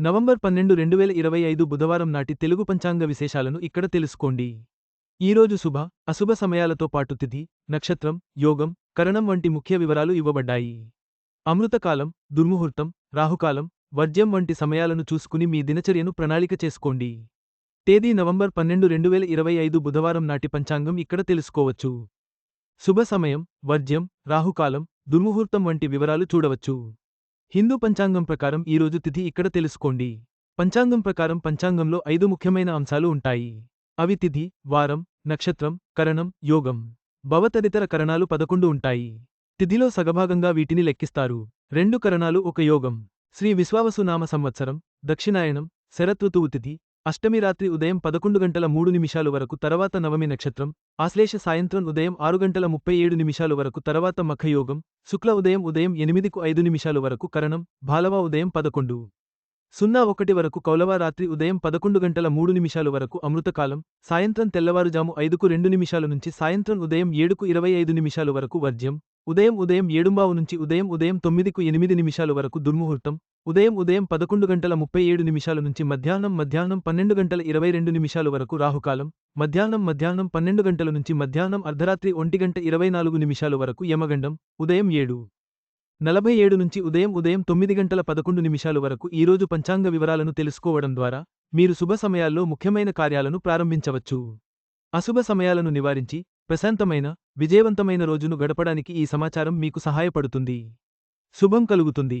November పన్నెండు రెండు వేల ఇరవై ఐదు బుధవారం నాటి తెలుగు పంచాంగ విశేషాలను ఇక్కడ తెలుసుకోండి. ఈరోజు శుభ అశుభ సమయాలతో పాటు తిథి నక్షత్రం యోగం కరణం వంటి ముఖ్య వివరాలు ఇవ్వబడ్డాయి. అమృతకాలం దుర్ముహూర్తం రాహుకాలం వర్జ్యం వంటి సమయాలను చూసుకుని మీ దినచర్యను ప్రణాళిక చేసుకోండి. తేదీ నవంబర్ పన్నెండు రెండు వేల ఇరవై ఐదు బుధవారం నాటి పంచాంగం ఇక్కడ తెలుసుకోవచ్చు. శుభ సమయం వర్జ్యం రాహుకాలం దుర్ముహూర్తం వంటి వివరాలు చూడవచ్చు. హిందూ పంచాంగం ప్రకారం ఈరోజు తిథి ఇక్కడ తెలుసుకోండి. పంచాంగం ప్రకారం పంచాంగంలో ఐదు ముఖ్యమైన అంశాలు ఉంటాయి. అవి తిథి వారం నక్షత్రం కరణం యోగం. భవతదితర కరణాలు పదకొండు ఉంటాయి. తిథిలో సగభాగంగా వీటిని లెక్కిస్తారు. రెండు కరణాలు ఒక యోగం. శ్రీ విశ్వావసునామ సంవత్సరం దక్షిణాయనం శరతృతువు తిథి అష్టమి రాత్రి ఉదయం పదకొండు గంటల మూడు నిమిషాలు వరకు తర్వాత నవమి నక్షత్రం ఆశ్లేష సాయంత్రం ఉదయం ఆరు గంటల ముప్పై ఏడు నిమిషాలు వరకు తర్వాత మఖయోగం శుక్ల ఉదయం ఉదయం ఎనిమిదికు ఐదు నిమిషాలు వరకు కరణం భాలవ ఉదయం పదకొండు. సున్నా ఒకటి వరకు కౌలవ రాత్రి ఉదయం పదకొండు గంటల మూడు నిమిషాలు వరకు అమృతకాలం సాయంత్రం తెల్లవారుజాము ఐదుకు రెండు నిమిషాల నుంచి సాయంత్రం ఉదయం ఏడుకు ఇరవై ఐదు నిమిషాలు వరకు వర్జ్యం ఉదయం ఉదయం ఏడుంబావు నుంచి ఉదయం ఉదయం తొమ్మిదికు ఎనిమిది నిమిషాలు వరకు దుర్ముహూర్తం ఉదయం ఉదయం పదకొండు గంటల ముప్పై ఏడు నిమిషాల నుంచి మధ్యాహ్నం మధ్యాహ్నం పన్నెండు గంటల ఇరవై రెండు నిమిషాలు వరకు రాహుకాలం మధ్యాహ్నం మధ్యాహ్నం పన్నెండు గంటల నుంచి మధ్యాహ్నం అర్ధరాత్రి ఒంటి గంట ఇరవై నాలుగు నిమిషాలు వరకు యమగండం ఉదయం ఏడు. నలభై ఏడు నుంచి ఉదయం ఉదయం తొమ్మిది గంటల పదకొండు నిమిషాలు వరకు ఈరోజు పంచాంగ వివరాలను తెలుసుకోవడం ద్వారా మీరు శుభ సమయాల్లో ముఖ్యమైన కార్యాలను ప్రారంభించవచ్చు. అశుభ సమయాలను నివారించి ప్రశాంతమైన విజయవంతమైన రోజును గడపడానికి ఈ సమాచారం మీకు సహాయపడుతుంది. శుభం కలుగుతుంది.